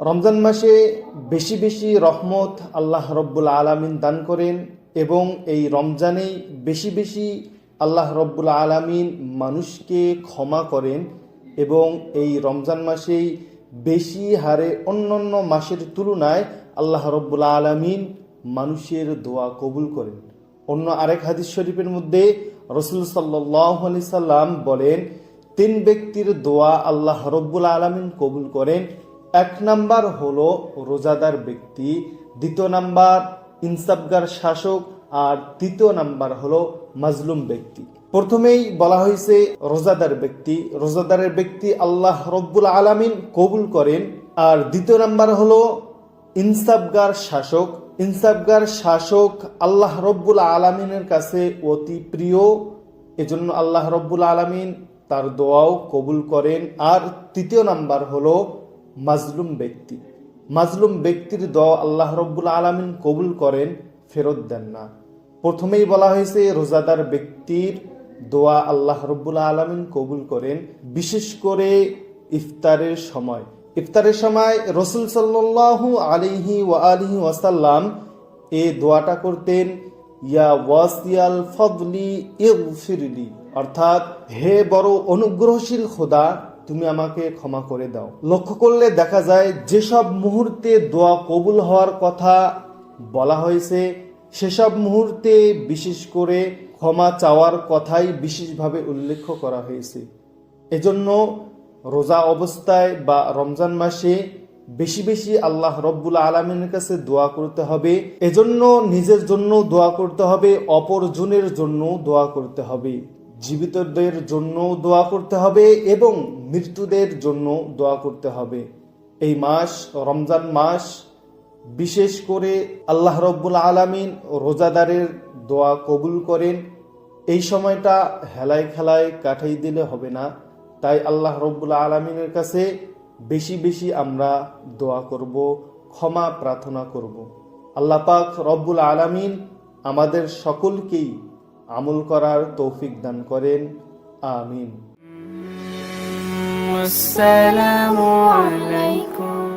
রমজান মাসে বেশি বেশি রহমত আল্লাহ রব্বুল আলামিন দান করেন এবং এই রমজানেই বেশি বেশি আল্লাহ রব্বুল আলামিন মানুষকে ক্ষমা করেন এবং এই রমজান মাসেই বেশি হারে অন্যান্য মাসের তুলনায় আল্লাহ রব্বুল আলামিন মানুষের দোয়া কবুল করেন। অন্য আরেক হাদিস শরীফের মধ্যে রসুল সাল্লাহ আলি সাল্লাম বলেন, তিন ব্যক্তির দোয়া আল্লাহ রব্বুল আলমিন কবুল করেন এক নাম্বার হলো রোজাদার ব্যক্তি, দ্বিতীয় নাম্বার ইনসাফগার শাসক, আর তৃতীয় নাম্বার হলো মাজলুম ব্যক্তি। প্রথমেই বলা হয়েছে রোজাদার ব্যক্তি। রোজাদারের ব্যক্তি আল্লাহ রব্বুল আলামিন কবুল করেন। আর দ্বিতীয় নাম্বার হলো ইনসাফগার শাসক। ইনসাফগার শাসক আল্লাহ রব্বুল আলমিনের কাছে অতি প্রিয়। এজন্য আল্লাহ রব্বুল আলমিন তার দোয়াও কবুল করেন। আর তৃতীয় নাম্বার হলো মাজলুম ব্যক্তি। মাজলুম ব্যক্তির দোয়া আল্লাহ রব্বুল আলমিন কবুল করেন, ফেরত দেন না। প্রথমেই বলা হয়েছে, রোজাদার ব্যক্তির দোয়া আল্লাহ রব্বুল আলমিন কবুল করেন, বিশেষ করে ইফতারের সময়। ইফতারের সময় রসুল সাল্লাল্লাহু আলিহি ওয়া আলিহি ওয়াসাল্লাম এ দোয়াটা করতেন, ইয়া ওয়াসিয়াল ফদলি ইগফিরলি। অর্থাৎ, হে বড় অনুগ্রহশীল খোদা তুমি আমাকে ক্ষমা করে দাও। লক্ষ্য করলে দেখা যায়, যেসব মুহূর্তে দোয়া কবুল হওয়ার কথা বলা হয়েছে, সেসব মুহূর্তে বিশেষ করে ক্ষমা চাওয়ার কথাই বিশেষভাবে উল্লেখ করা হয়েছে। এজন্য রোজা অবস্থায় বা রমজান মাসে বেশি বেশি আল্লাহ রব্বুল আলমিনের কাছে দোয়া করতে হবে। এজন্য নিজের জন্য দোয়া করতে হবে, অপরজনের জন্য দোয়া করতে হবে। জীবিতদের জন্য দোয়া করতে হবে এবং মৃত্যুদের জন্য দোয়া করতে হবে। এই মাস, রমজান মাস, বিশেষ করে আল্লাহ রব্বুল আলমিন রোজাদারের দোয়া কবুল করেন। এই সময়টা হেলায় খেলায় কাটাই দিলে হবে না। তাই আল্লাহ রব্বুল আলমিনের কাছে বেশি বেশি আমরা দোয়া করব, ক্ষমা প্রার্থনা করব। আল্লাহ পাক রব্বুল আলমিন আমাদের সকলকেই আমল করার তৌফিক দান করেন। আমিন। আসসালামু আলাইকুম।